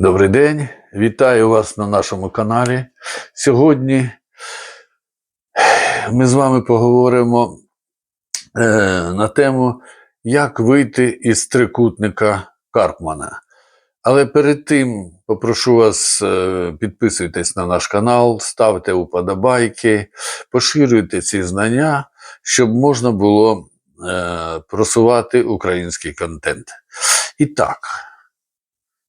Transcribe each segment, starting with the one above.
Добрий день, вітаю вас на нашому каналі. Сьогодні ми з вами поговоримо е, на тему, як вийти із трикутника Карпмана. Але перед тим попрошу вас е, підписуйтесь на наш канал, ставте уподобайки, поширюйте ці знання, щоб можна було е, просувати український контент. І так.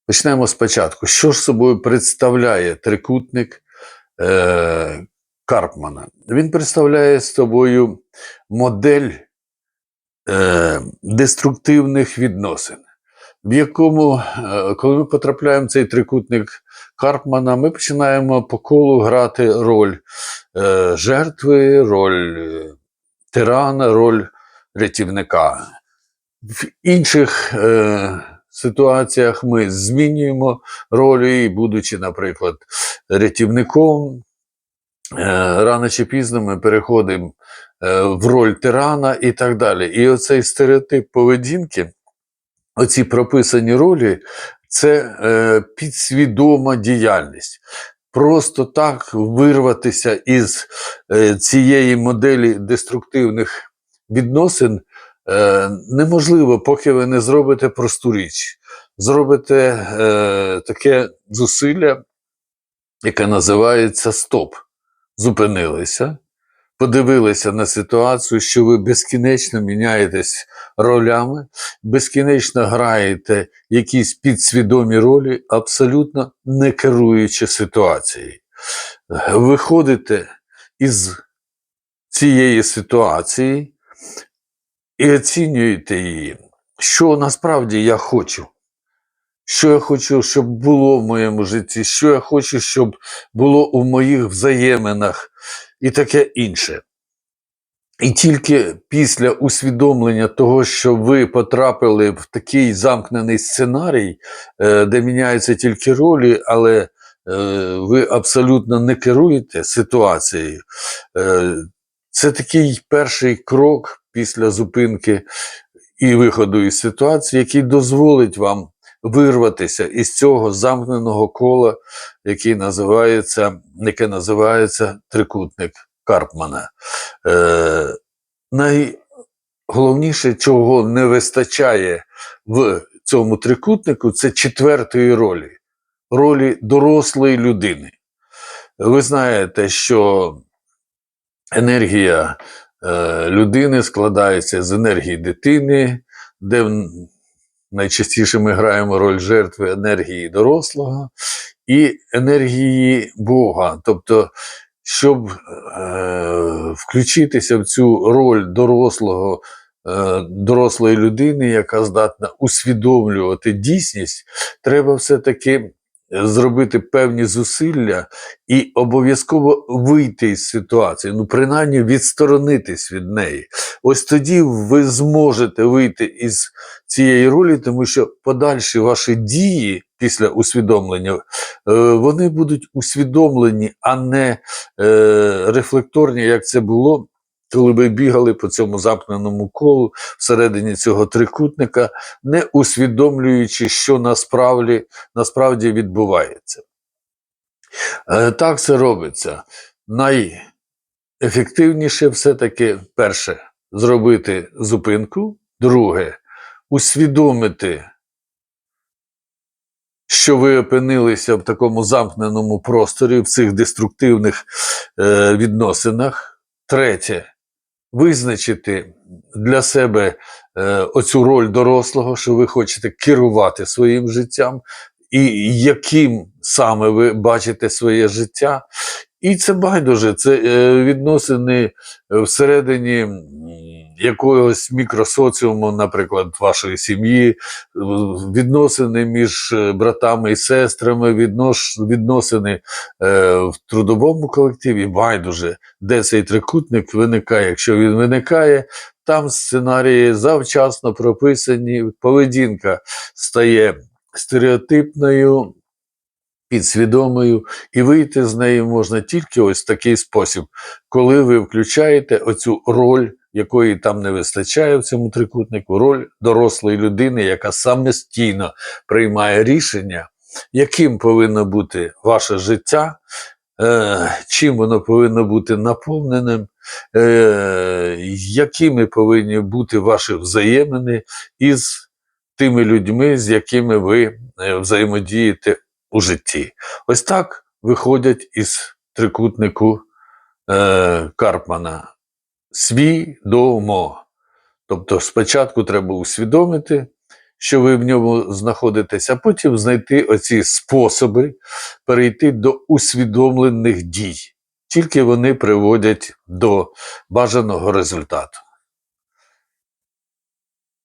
Почнемо спочатку. Що ж собою представляє трикутник е, Карпмана? Він представляє з собою модель е, деструктивних відносин, в якому, е, коли ми потрапляємо в цей трикутник Карпмана, ми починаємо по колу грати роль е, жертви, роль е, тирана, роль рятівника. В інших е, ситуаціях ми змінюємо ролі, і будучи, наприклад, рятівником, е, рано чи пізно ми переходимо е, в роль тирана і так далі. І оцей стереотип поведінки, оці прописані ролі, це е, підсвідома діяльність. Просто так вирватися із цієї моделі деструктивних відносин е, неможливо, поки ви не зробите просту річ. Зробите е, таке зусилля, яке називається стоп. Зупинилися, подивилися на ситуацію, що ви безкінечно міняєтесь ролями, безкінечно граєте якісь підсвідомі ролі, абсолютно не керуючи ситуацією. Виходите із цієї ситуації і оцінюєте її, що насправді я хочу. Що я хочу, щоб було в моєму житті, що я хочу, щоб було у моїх взаєминах і таке інше. І тільки після усвідомлення того, що ви потрапили в такий замкнений сценарій, е, де міняються тільки ролі, але е, ви абсолютно не керуєте ситуацією, е, це такий перший крок після зупинки і виходу із ситуації, який дозволить вам вирватися із цього замкненого кола, який називається, яке називається трикутник Карпмана. Е, найголовніше, чого не вистачає в цьому трикутнику, це четвертої ролі, ролі дорослої людини. Ви знаєте, що енергія людини складається з енергії дитини, де найчастіше ми граємо роль жертви енергії дорослого і енергії Бога. Тобто, щоб е, включитися в цю роль дорослого, е, дорослої людини, яка здатна усвідомлювати дійсність, треба все-таки зробити певні зусилля і обов'язково вийти із ситуації, ну принаймні відсторонитись від неї. Ось тоді ви зможете вийти із цієї ролі, тому що подальші ваші дії після усвідомлення е, вони будуть усвідомлені, а не е, рефлекторні, як це було. Коли ви бігали по цьому замкненому колу всередині цього трикутника, не усвідомлюючи, що насправді, насправді відбувається. Е, Так це робиться. Найефективніше все-таки перше зробити зупинку, друге усвідомити, що ви опинилися в такому замкненому просторі, в цих деструктивних е, відносинах. Третє визначити для себе е, оцю роль дорослого, що ви хочете керувати своїм життям, і яким саме ви бачите своє життя. І це байдуже, це е, відносини всередині якогось мікросоціуму, наприклад, вашої сім'ї, відносини між е, братами і сестрами, віднош, відносини е, в трудовому колективі. Байдуже, де цей трикутник виникає. Якщо він виникає, там сценарії завчасно прописані, поведінка стає стереотипною, підсвідомою, і вийти з неї можна тільки ось в такий спосіб, коли ви включаєте оцю роль, якої там не вистачає в цьому трикутнику, роль дорослої людини, яка самостійно приймає рішення яким повинно бути ваше життя, е, чим воно повинно бути наповненим, е, якими повинні бути ваші взаємини із тими людьми, з якими ви е, взаємодієте у житті. Ось так виходять із трикутнику Карпмана. Свідомо. Тобто спочатку треба усвідомити, що ви в ньому знаходитесь, а потім знайти оці способи перейти до усвідомлених дій. Тільки вони приводять до бажаного результату.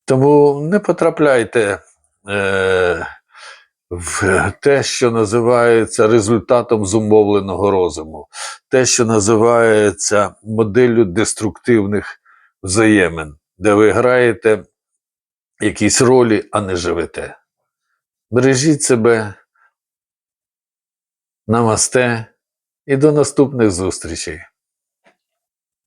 Тому не потрапляйте е, в те, що називається результатом зумовленого розуму, те, що називається моделлю деструктивних взаємин, де ви граєте якісь ролі, а не живете. Бережіть себе, намасте і до наступних зустрічей.